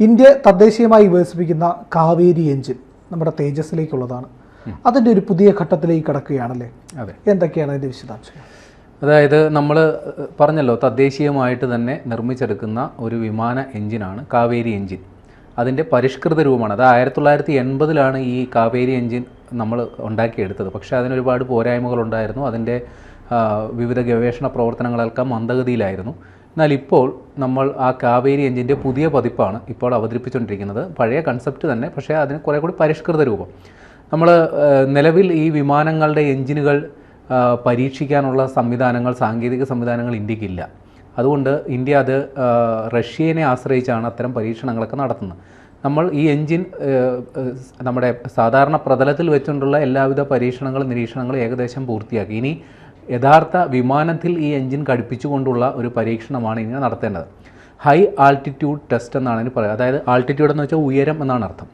India തദ്ദേശീയമായി വികസിപ്പിക്കുന്ന Kaveri engine നമ്മുടെ തേജസ്സിലേക്കുള്ളതാണ്. അതിന്റെ ഒരു പുതിയ ഘട്ടത്തിലേക്ക് കടക്കുകയാണല്ലേ? അതെ. എന്തൊക്കെയാണ് അതിന്റെ വിശദാംശങ്ങൾ? അതായത് നമ്മൾ പറഞ്ഞല്ലോ തദ്ദേശീയമായിട്ട് തന്നെ നിർമ്മിച്ചെടുക്കുന്ന ഒരു വിമാന എഞ്ചിനാണ് കാവേരി എഞ്ചിൻ. അതിന്റെ പരിഷ്കൃത രൂപമാണ്. അത് ആയിരത്തി തൊള്ളായിരത്തി എൺപതിലാണ് ഈ കാവേരി എഞ്ചിൻ നമ്മൾ ഉണ്ടാക്കിയെടുത്തത്. പക്ഷേ അതിനൊരുപാട് പോരായ്മകളുണ്ടായിരുന്നു. അതിന്റെ വിവിധ ഗവേഷണ പ്രവർത്തനങ്ങളെല്ലാം മന്ദഗതിയിലായിരുന്നു. എന്നാൽ ഇപ്പോൾ നമ്മൾ ആ കാവേരി എഞ്ചിന്റെ പുതിയ പതിപ്പാണ് ഇപ്പോൾ അവതരിപ്പിച്ചുകൊണ്ടിരിക്കുന്നത്. പഴയ കൺസെപ്റ്റ് തന്നെ പക്ഷേ അതിന് കുറേ കൂടി പരിഷ്കൃത രൂപം. നമ്മൾ നിലവിൽ ഈ വിമാനങ്ങളുടെ എഞ്ചിനുകൾ പരീക്ഷിക്കാനുള്ള സംവിധാനങ്ങൾ സാങ്കേതിക സംവിധാനങ്ങൾ ഇന്ത്യക്കില്ല. അതുകൊണ്ട് ഇന്ത്യ അത് റഷ്യനെ ആശ്രയിച്ചാണ് അത്തരം പരീക്ഷണങ്ങളൊക്കെ നടത്തുന്നത്. നമ്മൾ ഈ എൻജിൻ നമ്മുടെ സാധാരണ പ്രതലത്തിൽ വെച്ചുകൊണ്ടുള്ള എല്ലാവിധ പരീക്ഷണങ്ങളും നിരീക്ഷണങ്ങളും ഏകദേശം പൂർത്തിയാക്കി. ഇനി യഥാർത്ഥ വിമാനത്തിൽ ഈ എൻജിൻ ഘടിപ്പിച്ചുകൊണ്ടുള്ള ഒരു പരീക്ഷണമാണ് ഇനി നടത്തേണ്ടത്. ഹൈ ആൾട്ടിറ്റ്യൂഡ് ടെസ്റ്റ് എന്നാണ് ഇതിന് പറയുക. അതായത് ആൾട്ടിറ്റ്യൂഡ് എന്ന് വെച്ചാൽ ഉയരം എന്നാണ് അർത്ഥം.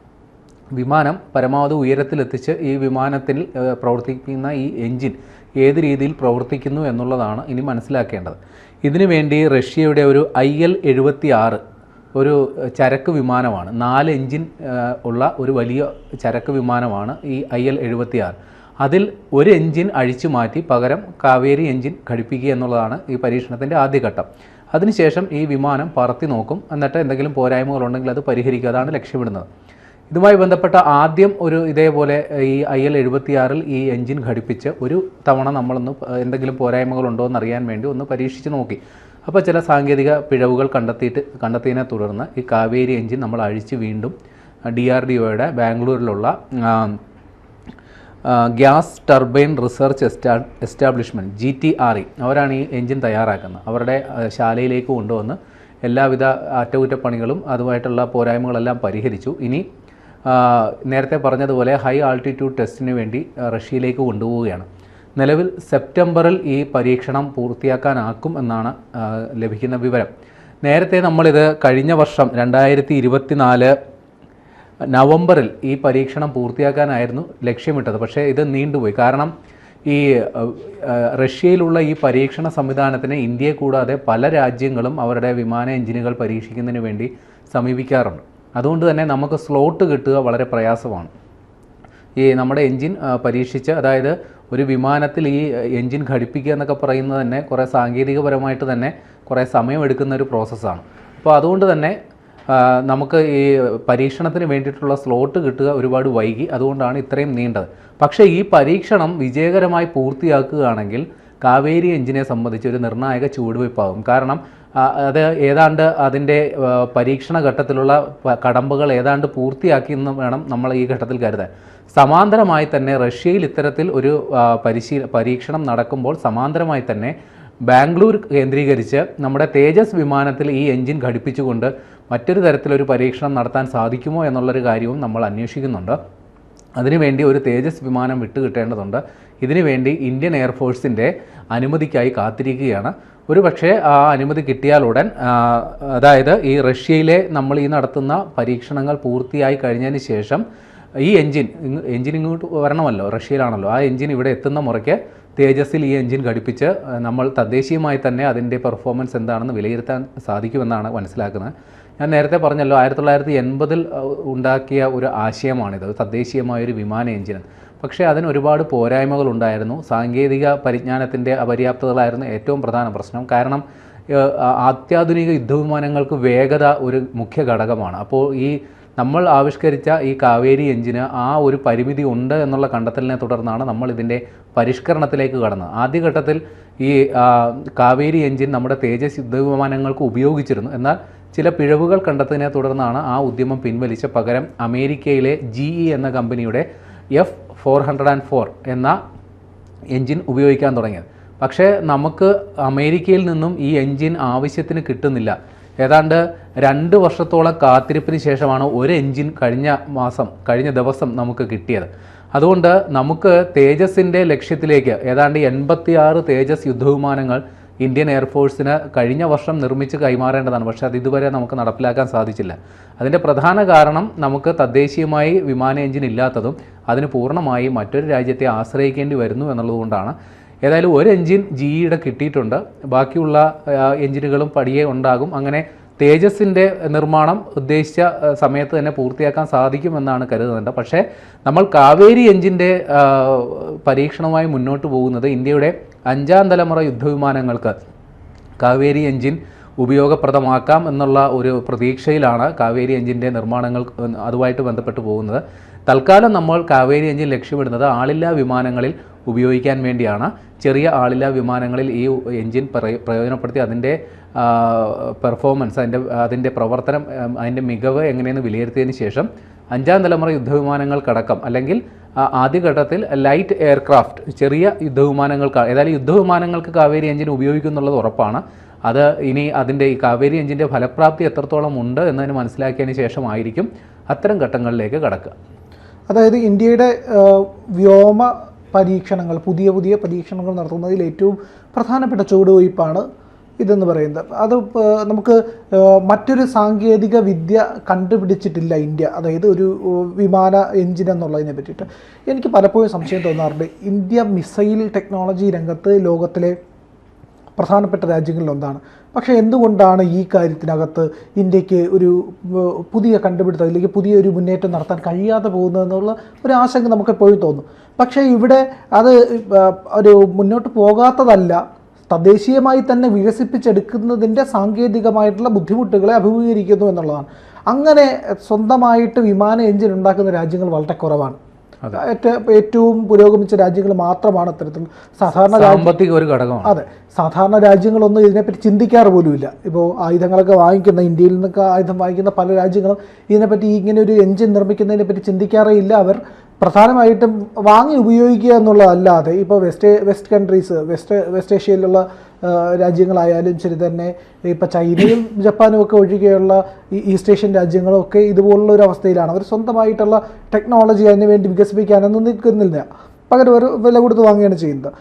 വിമാനം പരമാവധി ഉയരത്തിലെത്തിച്ച് ഈ വിമാനത്തിൽ പ്രവർത്തിക്കുന്ന ഈ എൻജിൻ ഏത് രീതിയിൽ പ്രവർത്തിക്കുന്നു എന്നുള്ളതാണ് ഇനി മനസ്സിലാക്കേണ്ടത്. ഇതിനു വേണ്ടി റഷ്യയുടെ ഒരു ഐ എൽ എഴുപത്തി ആറ് ഒരു ചരക്ക് വിമാനമാണ്. നാല് എൻജിൻ ഉള്ള ഒരു വലിയ ചരക്ക് വിമാനമാണ് ഈ ഐ എൽ എഴുപത്തി ആറ് അതിൽ ഒരു എൻജിൻ അഴിച്ചു മാറ്റി പകരം കാവേരി എൻജിൻ ഘടിപ്പിക്കുക എന്നുള്ളതാണ് ഈ പരീക്ഷണത്തിന്റെ ആദ്യഘട്ടം. അതിനുശേഷം ഈ വിമാനം പറത്തി നോക്കും. എന്നിട്ട് എന്തെങ്കിലും പോരായ്മകൾ ഉണ്ടെങ്കിൽ അത് പരിഹരിക്കുക. അതാണ് ലക്ഷ്യമിടുന്നത്. ഇതുമായി ബന്ധപ്പെട്ട ആദ്യം ഒരു ഇതേപോലെ ഈ ഐ എൽ എഴുപത്തിയാറിൽ ഈ എൻജിൻ ഘടിപ്പിച്ച് ഒരു തവണ നമ്മളൊന്ന് എന്തെങ്കിലും പോരായ്മകളുണ്ടോ എന്ന് അറിയാൻ വേണ്ടി ഒന്ന് പരീക്ഷിച്ച് നോക്കി. അപ്പോൾ ചില സാങ്കേതിക പിഴവുകൾ കണ്ടെത്തിയിട്ട് കണ്ടെത്തിയതിനെ തുടർന്ന് ഈ കാവേരി എൻജിൻ നമ്മൾ അഴിച്ച് വീണ്ടും ഡി ആർ ഡി ഒയുടെ ബാംഗ്ലൂരിലുള്ള gas turbine research എസ്റ്റാ establishment G T R E. അവരാണ് ഈ എൻജിൻ തയ്യാറാക്കുന്നത്. അവരുടെ ശാലയിലേക്ക് കൊണ്ടുവന്ന് എല്ലാവിധ അറ്റകുറ്റപ്പണികളും അതുമായിട്ടുള്ള പോരായ്മകളെല്ലാം പരിഹരിച്ചു. ഇനി നേരത്തെ പറഞ്ഞതുപോലെ ഹൈ ആൾട്ടിറ്റ്യൂഡ് ടെസ്റ്റിന് വേണ്ടി റഷ്യയിലേക്ക് കൊണ്ടുപോവുകയാണ്. നിലവിൽ സെപ്റ്റംബറിൽ ഈ പരീക്ഷണം പൂർത്തിയാക്കാനാക്കും എന്നാണ് ലഭിക്കുന്ന വിവരം. നേരത്തെ നമ്മളിത് കഴിഞ്ഞ വർഷം രണ്ടായിരത്തി ഇരുപത്തിനാല് നവംബറിൽ ഈ പരീക്ഷണം പൂർത്തിയാക്കാനായിരുന്നു ലക്ഷ്യമിട്ടത്. പക്ഷേ ഇത് നീണ്ടുപോയി. കാരണം ഈ റഷ്യയിലുള്ള ഈ പരീക്ഷണ സംവിധാനത്തിന് ഇന്ത്യയെ കൂടാതെ പല രാജ്യങ്ങളും അവരുടെ വിമാന എഞ്ചിനുകൾ പരീക്ഷിക്കുന്നതിന് വേണ്ടി സമീപിക്കാറുണ്ട്. അതുകൊണ്ട് തന്നെ നമുക്ക് സ്ലോട്ട് കിട്ടുക വളരെ പ്രയാസമാണ്. ഈ നമ്മുടെ എൻജിൻ പരീക്ഷിച്ച് അതായത് ഒരു വിമാനത്തിൽ ഈ എൻജിൻ ഘടിപ്പിക്കുക എന്നൊക്കെ പറയുന്നത് തന്നെ കുറേ സാങ്കേതികപരമായിട്ട് തന്നെ കുറേ സമയമെടുക്കുന്ന ഒരു പ്രോസസ്സാണ് അപ്പോൾ അതുകൊണ്ട് തന്നെ നമുക്ക് ഈ പരീക്ഷണത്തിന് വേണ്ടിയിട്ടുള്ള സ്ലോട്ട് കിട്ടുക ഒരുപാട് വൈകി അതുകൊണ്ടാണ് ഇത്രയും നീണ്ടത്. പക്ഷേ ഈ പരീക്ഷണം വിജയകരമായി പൂർത്തിയാക്കുകയാണെങ്കിൽ കാവേരി എഞ്ചിനെ സംബന്ധിച്ച് ഒരു നിർണായക ചുവടുവയ്പ്പാകും കാരണം അത് ഏതാണ്ട് അതിന്റെ പരീക്ഷണ ഘട്ടത്തിലുള്ള കടമ്പകൾ ഏതാണ്ട് പൂർത്തിയാക്കി എന്ന് വേണം നമ്മൾ ഈ ഘട്ടത്തിൽ കരുതാൻ. സമാന്തരമായി തന്നെ റഷ്യയിൽ ഇത്തരത്തിൽ ഒരു പരിശീല പരീക്ഷണം നടക്കുമ്പോൾ സമാന്തരമായി തന്നെ ബാംഗ്ലൂർ കേന്ദ്രീകരിച്ച് നമ്മുടെ തേജസ് വിമാനത്തിൽ ഈ എൻജിൻ ഘടിപ്പിച്ചുകൊണ്ട് മറ്റൊരു തരത്തിലൊരു പരീക്ഷണം നടത്താൻ സാധിക്കുമോ എന്നുള്ളൊരു കാര്യവും നമ്മൾ അന്വേഷിക്കുന്നുണ്ട്. അതിനുവേണ്ടി ഒരു തേജസ് വിമാനം വിട്ടുകിട്ടേണ്ടതുണ്ട്. ഇതിനുവേണ്ടി ഇന്ത്യൻ എയർഫോഴ്സിന്റെ അനുമതിക്കായി കാത്തിരിക്കുകയാണ്. ഒരു പക്ഷേ ആ അനുമതി കിട്ടിയാലുടൻ അതായത് ഈ റഷ്യയിലെ നമ്മൾ ഈ നടത്തുന്ന പരീക്ഷണങ്ങൾ പൂർത്തിയായി കഴിഞ്ഞതിന് ശേഷം ഈ എൻജിൻ എൻജിൻ ഇങ്ങോട്ട് വരണമല്ലോ റഷ്യയിലാണല്ലോ. ആ എൻജിൻ ഇവിടെ എത്തുന്ന മുറയ്ക്ക് തേജസ്സിൽ ഈ എഞ്ചിൻ ഘടിപ്പിച്ച് നമ്മൾ തദ്ദേശീയമായി തന്നെ അതിന്റെ പെർഫോമൻസ് എന്താണെന്ന് വിലയിരുത്താൻ സാധിക്കുമെന്നാണ് മനസ്സിലാക്കുന്നത്. ഞാൻ നേരത്തെ പറഞ്ഞല്ലോ ആയിരത്തി തൊള്ളായിരത്തി എൺപതിൽ ഉണ്ടാക്കിയ ഒരു ആശയമാണിത് തദ്ദേശീയമായ ഒരു വിമാന എഞ്ചിൻ. പക്ഷേ അതിന് ഒരുപാട് പോരായ്മകൾ ഉണ്ടായിരുന്നു. സാങ്കേതിക പരിജ്ഞാനത്തിന്റെ അപര്യാപ്തതകളായിരുന്നു ഏറ്റവും പ്രധാന പ്രശ്നം. കാരണം അത്യാധുനിക യുദ്ധവിമാനങ്ങൾക്ക് വേഗത ഒരു മുഖ്യ ഘടകമാണ്. അപ്പോൾ ഈ നമ്മൾ ആവിഷ്കരിച്ച ഈ കാവേരി എഞ്ചിന് ആ ഒരു പരിമിതി ഉണ്ട് എന്നുള്ള കണ്ടെത്തലിനെ തുടർന്നാണ് നമ്മൾ ഇതിന്റെ പരിഷ്കരണത്തിലേക്ക് കടന്നത്. ആദ്യഘട്ടത്തിൽ ഈ കാവേരി എഞ്ചിൻ നമ്മുടെ തേജസ് യുദ്ധവിമാനങ്ങൾക്ക് ഉപയോഗിച്ചിരുന്നു. എന്നാൽ ചില പിഴവുകൾ കണ്ടെത്തതിനെ തുടർന്നാണ് ആ ഉദ്യമം പിൻവലിച്ച പകരം അമേരിക്കയിലെ ജി ഇ എന്ന കമ്പനിയുടെ F four hundred and four എന്ന എഞ്ചിൻ ഉപയോഗിക്കാൻ തുടങ്ങിയത്. പക്ഷേ നമുക്ക് അമേരിക്കയിൽ നിന്നും ഈ എഞ്ചിൻ ആവശ്യത്തിന് കിട്ടുന്നില്ല. ഏതാണ്ട് രണ്ട് വർഷത്തോളം കാത്തിരിപ്പിന് ശേഷമാണ് ഒരു എൻജിൻ കഴിഞ്ഞ മാസം കഴിഞ്ഞ ദിവസം നമുക്ക് കിട്ടിയത്. അതുകൊണ്ട് നമുക്ക് തേജസിന്റെ ലക്ഷ്യത്തിലേക്ക് ഏതാണ്ട് എൺപത്തിയാറ് തേജസ് യുദ്ധവിമാനങ്ങൾ ഇന്ത്യൻ എയർഫോഴ്സിന് കഴിഞ്ഞ വർഷം നിർമ്മിച്ച് കൈമാറേണ്ടതാണ്. പക്ഷേ അത് ഇതുവരെ നമുക്ക് നടപ്പിലാക്കാൻ സാധിച്ചില്ല. അതിന്റെ പ്രധാന കാരണം നമുക്ക് തദ്ദേശീയമായി വിമാന എഞ്ചിൻ ഇല്ലാത്തതും അതിന് പൂർണമായി മറ്റൊരു രാജ്യത്തെ ആശ്രയിക്കേണ്ടി വരുന്നു എന്നുള്ളതുകൊണ്ടാണ്. ഏതായാലും ഒരു എഞ്ചിൻ ജിഇയുടെ കിട്ടിയിട്ടുണ്ട്. ബാക്കിയുള്ള എഞ്ചിനുകളും പടിയെ ഉണ്ടാകും. അങ്ങനെ തേജസിന്റെ നിർമ്മാണം ഉദ്ദേശിച്ച സമയത്ത് തന്നെ പൂർത്തിയാക്കാൻ സാധിക്കുമെന്നാണ് കരുതുന്നത്. പക്ഷേ നമ്മൾ കാവേരി എഞ്ചിന്റെ പരീക്ഷണവുമായി മുന്നോട്ട് പോകുന്നത് ഇന്ത്യയുടെ അഞ്ചാം തലമുറ യുദ്ധവിമാനങ്ങൾക്ക് കാവേരി എഞ്ചിൻ ഉപയോഗപ്രദമാക്കാം എന്നുള്ള ഒരു പ്രതീക്ഷയിലാണ് കാവേരി എഞ്ചിന്റെ നിർമ്മാണങ്ങൾ അതുമായിട്ട് ബന്ധപ്പെട്ട് പോകുന്നത്. തൽക്കാലം നമ്മൾ കാവേരി എഞ്ചിൻ ലക്ഷ്യമിടുന്നത് ആളില്ലാ വിമാനങ്ങളിൽ ഉപയോഗിക്കാൻ വേണ്ടിയാണ് ചെറിയ ആളില്ലാ വിമാനങ്ങളിൽ ഈ എൻജിൻ പ്രയ- പ്രയോജനപ്പെടുത്തി അതിന്റെ പെർഫോമൻസ് അതിന്റെ അതിന്റെ പ്രവർത്തനം അതിന്റെ മികവ് എങ്ങനെയെന്ന് വിലയിരുത്തിയതിന് ശേഷം അഞ്ചാം തലമുറ യുദ്ധവിമാനങ്ങൾക്കടക്കം അല്ലെങ്കിൽ ആദ്യഘട്ടത്തിൽ ലൈറ്റ് എയർക്രാഫ്റ്റ് ചെറിയ യുദ്ധവിമാനങ്ങൾക്ക് ഏതായാലും യുദ്ധവിമാനങ്ങൾക്ക് കാവേരി എഞ്ചിൻ ഉപയോഗിക്കുന്നുള്ളത് ഉറപ്പാണ്. അത് ഇനി അതിന്റെ ഈ കാവേരി എഞ്ചിന്റെ ഫലപ്രാപ്തി എത്രത്തോളം ഉണ്ട് എന്നതിന് മനസ്സിലാക്കിയതിന് ശേഷമായിരിക്കും അത്തരം ഘട്ടങ്ങളിലേക്ക് കടക്കുക. അതായത് ഇന്ത്യയുടെ വ്യോമ പരീക്ഷണങ്ങൾ പുതിയ പുതിയ പരീക്ഷണങ്ങൾ നടത്തുന്നതിൽ ഏറ്റവും പ്രധാനപ്പെട്ട ചുവടുവയ്പ്പാണ് ഇതെന്ന് പറയുന്നത്. അത് നമുക്ക് മറ്റൊരു സാങ്കേതിക വിദ്യ കണ്ടുപിടിച്ചിട്ടില്ല ഇന്ത്യ. അതായത് ഒരു വിമാന എഞ്ചിൻ എന്നുള്ളതിനെ പറ്റിയിട്ട്. എനിക്ക് പലപ്പോഴും സംശയം തോന്നാറുണ്ട്. ഇന്ത്യ മിസൈൽ ടെക്നോളജി രംഗത്ത് ലോകത്തിലെ പ്രധാനപ്പെട്ട രാജ്യങ്ങളിലൊന്നാണ്. പക്ഷേ എന്തുകൊണ്ടാണ് ഈ കാര്യത്തിനകത്ത് ഇന്ത്യയ്ക്ക് ഒരു പുതിയ കണ്ടുപിടുത്തം അല്ലെങ്കിൽ പുതിയൊരു മുന്നേറ്റം നടത്താൻ കഴിയാതെ പോകുന്നതെന്നുള്ള ഒരു ആശങ്ക നമുക്ക് എപ്പോഴും തോന്നും. പക്ഷേ ഇവിടെ അത് ഒരു മുന്നോട്ട് പോകാത്തതല്ല. തദ്ദേശീയമായി തന്നെ വികസിപ്പിച്ചെടുക്കുന്നതിന്റെ സാങ്കേതികമായിട്ടുള്ള ബുദ്ധിമുട്ടുകളെ അഭിമുഖീകരിക്കുന്നു എന്നുള്ളതാണ്. അങ്ങനെ സ്വന്തമായിട്ട് വിമാന എഞ്ചിൻ ഉണ്ടാക്കുന്ന രാജ്യങ്ങൾ വളരെ കുറവാണ്. ഏറ്റവും പുരോഗമിച്ച രാജ്യങ്ങൾ മാത്രമാണ് അത്തരത്തിൽ സാധാരണ സാമ്പത്തിക ഒരു ഘടകം അതെ. സാധാരണ രാജ്യങ്ങളൊന്നും ഇതിനെപ്പറ്റി ചിന്തിക്കാറ് പോലുമില്ല. ഇപ്പോൾ ആയുധങ്ങളൊക്കെ വാങ്ങിക്കുന്ന ഇന്ത്യയിൽ നിന്നൊക്കെ ആയുധം വാങ്ങിക്കുന്ന പല രാജ്യങ്ങളും ഇതിനെപ്പറ്റി ഇങ്ങനെ ഒരു എഞ്ചിൻ നിർമ്മിക്കുന്നതിനെപ്പറ്റി ചിന്തിക്കാറേ ഇല്ല അവർ. പ്രധാനമായിട്ടും വാങ്ങി ഉപയോഗിക്കുക എന്നുള്ളതല്ലാതെ ഇപ്പോൾ west west countries west west ഏഷ്യയിലുള്ള രാജ്യങ്ങളായാലും ശരി തന്നെ ഇപ്പോൾ ചൈനയും ജപ്പാനും ഒക്കെ ഒഴികെയുള്ള ഈ ഈസ്റ്റ് ഏഷ്യൻ രാജ്യങ്ങളും ഒക്കെ ഇതുപോലുള്ള ഒരു അവസ്ഥയിലാണ്. അവർ സ്വന്തമായിട്ടുള്ള ടെക്നോളജി അതിന് വേണ്ടി വികസിപ്പിക്കാനൊന്നും നിൽക്കുന്നില്ല. പകരം ഒരു വില കൊടുത്ത് വാങ്ങുകയാണ് ചെയ്യുന്നത്.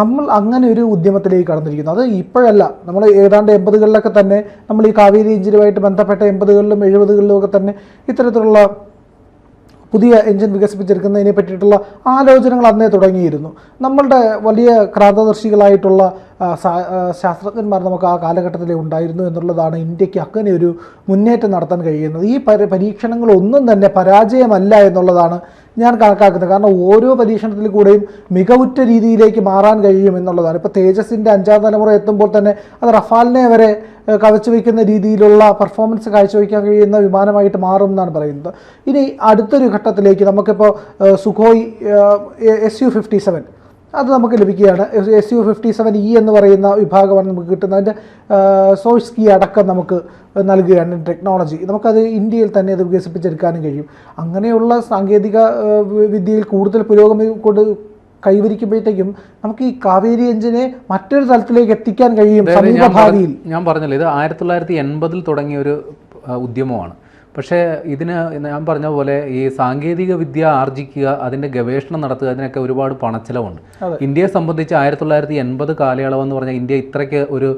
നമ്മൾ അങ്ങനെ ഒരു ഉദ്യമത്തിലേക്ക് കടന്നിരിക്കുന്നു. അത് ഇപ്പോഴല്ല. നമ്മൾ ഏതാണ്ട് എൺപതുകളിലൊക്കെ തന്നെ നമ്മൾ ഈ കാവേരി എഞ്ചിനുമായിട്ട് ബന്ധപ്പെട്ട എൺപതുകളിലും എഴുപതുകളിലും ഒക്കെ തന്നെ ഇത്തരത്തിലുള്ള പുതിയ എഞ്ചിൻ വികസിപ്പിച്ചെടുക്കുന്നതിനെ പറ്റിയിട്ടുള്ള ആലോചനകൾ അന്നേ തുടങ്ങിയിരുന്നു. നമ്മളുടെ വലിയ ക്രാന്തദർശികളായിട്ടുള്ള ശാസ്ത്രജ്ഞന്മാർ നമുക്ക് ആ കാലഘട്ടത്തിലേ ഉണ്ടായിരുന്നു എന്നുള്ളതാണ് ഇന്ത്യയ്ക്ക് അങ്ങനെ ഒരു മുന്നേറ്റം നടത്താൻ കഴിയുന്നത്. ഈ പരീക്ഷണങ്ങളൊന്നും തന്നെ പരാജയമല്ല എന്നുള്ളതാണ് ഞാൻ കണക്കാക്കുന്നത്. കാരണം ഓരോ പരീക്ഷണത്തിൽ കൂടെയും മികവുറ്റ രീതിയിലേക്ക് മാറാൻ കഴിയും എന്നുള്ളതാണ്. ഇപ്പോൾ തേജസിന്റെ അഞ്ചാം തലമുറ എത്തുമ്പോൾ തന്നെ അത് റഫാലിനെ വരെ കവച്ചു വയ്ക്കുന്ന രീതിയിലുള്ള പെർഫോമൻസ് കാഴ്ചവെക്കാൻ കഴിയുന്ന വിമാനമായിട്ട് മാറും എന്നാണ് പറയുന്നത്. ഇനി അടുത്തൊരു ഘട്ടത്തിലേക്ക് നമുക്കിപ്പോൾ Sukhoi S U fifty seven അത് നമുക്ക് ലഭിക്കുകയാണ്. S U fifty seven E എന്ന് പറയുന്ന വിഭാഗമാണ് നമുക്ക് കിട്ടുന്നത്. അതിന്റെ സോഴ്സ് കീ അടക്കം നമുക്ക് നൽകുകയാണ് ടെക്നോളജി നമുക്കത് ഇന്ത്യയിൽ തന്നെ അത് വികസിപ്പിച്ചെടുക്കാനും കഴിയും. അങ്ങനെയുള്ള സാങ്കേതിക വിദ്യയിൽ കൂടുതൽ പുരോഗമി കൊണ്ട് കൈവരിക്കുമ്പോഴത്തേക്കും നമുക്ക് ഈ കാവേരി എഞ്ചിനെ മറ്റൊരു തലത്തിലേക്ക് എത്തിക്കാൻ കഴിയും അതായത് സമീപ ഞാൻ പറഞ്ഞ- ഭാവിയിൽ ഞാൻ പറഞ്ഞല്ലോ ഇത് ആയിരത്തി തൊള്ളായിരത്തി എൺപതിൽ തുടങ്ങിയ ഒരു ഉദ്യമമാണ്. പക്ഷേ ഇതിന് ഞാൻ പറഞ്ഞ പോലെ ഈ സാങ്കേതിക വിദ്യ ആർജിക്കുക അതിന്റെ ഗവേഷണം നടത്തുക അതിനൊക്കെ ഒരുപാട് പണച്ചിലവുണ്ട്. ഇന്ത്യയെ സംബന്ധിച്ച് ആയിരത്തി തൊള്ളായിരത്തി എൺപത് കാലയളവെന്ന് പറഞ്ഞാൽ ഇന്ത്യ ഇത്രയ്ക്ക് ഒരു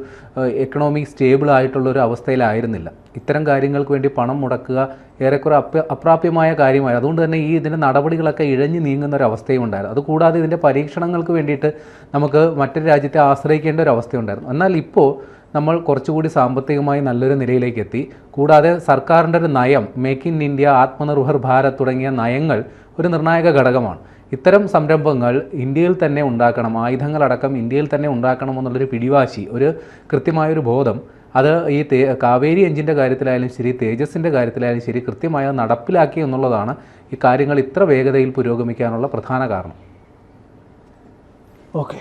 എക്കണോമിക് സ്റ്റേബിൾ ആയിട്ടുള്ള ഒരു അവസ്ഥയിലായിരുന്നില്ല. ഇത്തരം കാര്യങ്ങൾക്ക് വേണ്ടി പണം മുടക്കുക ഏറെക്കുറെ അപ്ര അപ്രാപ്യമായ കാര്യമായി. അതുകൊണ്ട് തന്നെ ഈ ഇതിന്റെ നടപടികളൊക്കെ ഇഴഞ്ഞു നീങ്ങുന്ന ഒരു അവസ്ഥയും ഉണ്ടായിരുന്നു. അതുകൂടാതെ ഇതിന്റെ പരീക്ഷണങ്ങൾക്ക് വേണ്ടിയിട്ട് നമുക്ക് മറ്റൊരു രാജ്യത്തെ ആശ്രയിക്കേണ്ട ഒരു അവസ്ഥയുണ്ടായിരുന്നു. എന്നാൽ ഇപ്പോൾ നമ്മൾ കുറച്ചുകൂടി സാമ്പത്തികമായി നല്ലൊരു നിലയിലേക്ക് എത്തി കൂടാതെ സർക്കാരിന്റെ ഒരു നയം make in India Atmanirbhar Bharat തുടങ്ങിയ നയങ്ങൾ ഒരു നിർണായക ഘടകമാണ്. ഇത്തരം സംരംഭങ്ങൾ ഇന്ത്യയിൽ തന്നെ ഉണ്ടാക്കണം ആയുധങ്ങളടക്കം ഇന്ത്യയിൽ തന്നെ ഉണ്ടാക്കണം എന്നുള്ളൊരു പിടിവാശി ഒരു കൃത്യമായൊരു ബോധം. അത് ഈ തേ കാവേരി എഞ്ചിന്റെ കാര്യത്തിലായാലും ശരി തേജസിന്റെ കാര്യത്തിലായാലും ശരി കൃത്യമായി നടപ്പിലാക്കി എന്നുള്ളതാണ് ഈ കാര്യങ്ങൾ ഇത്ര വേഗതയിൽ പുരോഗമിക്കാനുള്ള പ്രധാന കാരണം. ഓക്കെ